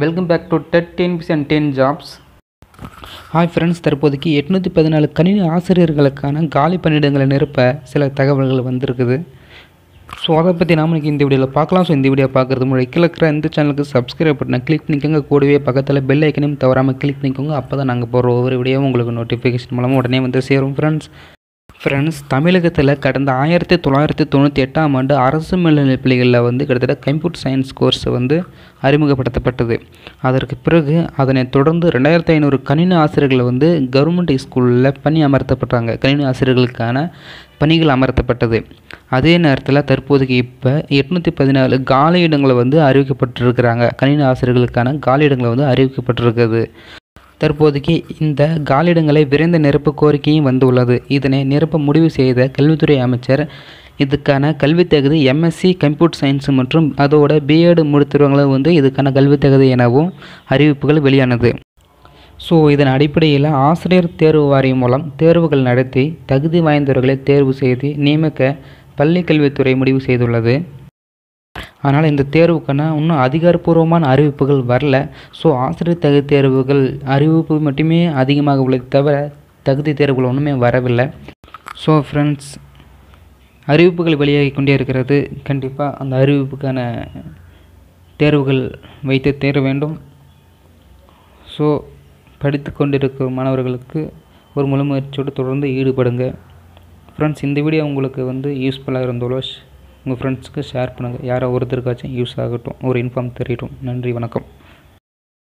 Welcome back to TET TNPSC and ten jobs hi friends தற்போதைக்கு எட்நூற்றி பதினாலு கணினி ஆசிரியர்களுக்கான காலி பணியிடங்களை நிரப்ப சில தகவல்கள் வந்திருக்குது. ஸோ அதை பற்றி நாம் இந்த வீடியோவில் பார்க்கலாம். ஸோ இந்த வீடியோ பார்க்குறது முன்னாடி கீழே இருக்கிற இந்த சேனலுக்கு சப்ஸ்கிரைப் பண்ண கிளிக் பண்ணிக்கோங்க. கூடவே பக்கத்தில் பெல் ஐக்கனையும் தவறாமல் கிளிக் பண்ணிக்கோங்க. அப்போ தான் நாங்கள் போகிற ஒவ்வொரு வீடியோவும் உங்களுக்கு நோட்டிஃபிகேஷன் மூலமாக உடனே வந்து சேரும் ஃப்ரெண்ட்ஸ் ஃப்ரெண்ட்ஸ் தமிழகத்தில் கடந்த ஆயிரத்தி தொள்ளாயிரத்தி தொண்ணூற்றி எட்டாம் ஆண்டு அரசு மேல்நிலைப் பள்ளிகளில் வந்து கிட்டத்தட்ட கம்ப்யூட்டர் சயின்ஸ் கோர்ஸ் வந்து அறிமுகப்படுத்தப்பட்டது. அதற்கு பிறகு அதனை தொடர்ந்து ரெண்டாயிரத்தி ஐநூறு கணினி ஆசிரியர்களை வந்து கவர்மெண்ட் ஸ்கூலில் பணி அமர்த்தப்பட்டாங்க. கணினி ஆசிரியர்களுக்கான பணிகள் அமர்த்தப்பட்டது. அதே நேரத்தில் தற்போதைக்கு இப்போ எட்நூற்றி பதினாலு காலியிடங்களை வந்து அறிவிக்கப்பட்டிருக்கிறாங்க. கணினி ஆசிரியர்களுக்கான காலியிடங்களை வந்து அறிவிக்கப்பட்டிருக்குது தற்போதைக்கு இந்த காலிடங்களை விரைந்த நிரப்பு கோரிக்கையும் வந்துள்ளது. இதனை நிரப்ப முடிவு செய்த கல்வித்துறை அமைச்சர் இதுக்கான கல்வி தகுதி எம்எஸ்சி கம்ப்யூட்டர் சயின்ஸ் மற்றும் அதோட பிஎட் முடித்தவங்களும் வந்து இதுக்கான கல்வி தகுதி எனவும் அறிவிப்புகள் வெளியானது. ஸோ இதன் அடிப்படையில் ஆசிரியர் தேர்வு வாரியம் மூலம் தேர்வுகள் நடத்தி தகுதி வாய்ந்தவர்களை தேர்வு செய்து நியமிக்க பள்ளி கல்வித்துறை முடிவு செய்துள்ளது. அதனால் இந்த தேர்வுக்கான இன்னும் அதிகாரப்பூர்வமான அறிவிப்புகள் வரல. ஸோ ஆசிரியர் தகுதி தேர்வுகள் அறிவிப்பு மட்டுமே அதிகமாக உள்ளது தவிர தகுதி தேர்வுகள் ஒன்றுமே வரவில்லை. ஸோ ஃப்ரெண்ட்ஸ் அறிவிப்புகள் வெளியாகி கொண்டே இருக்கிறது. கண்டிப்பாக அந்த அறிவிப்புக்கான தேர்வுகள் வைத்து தேர வேண்டும். ஸோ படித்து கொண்டிருக்கும் மாணவர்களுக்கு ஒரு முழுமுயற்சியோடு தொடர்ந்து ஈடுபடுங்க. ஃப்ரெண்ட்ஸ் இந்த வீடியோ உங்களுக்கு வந்து யூஸ்ஃபுல்லாக இருந்தோலோ உங்கள் ஃப்ரெண்ட்ஸுக்கு ஷேர் பண்ணுங்கள் யாரோ ஒருத்தருக்காச்சும் யூஸ் ஆகட்டும். ஒரு இன்ஃபார்ம் தெரியட்டும். நன்றி வணக்கம்.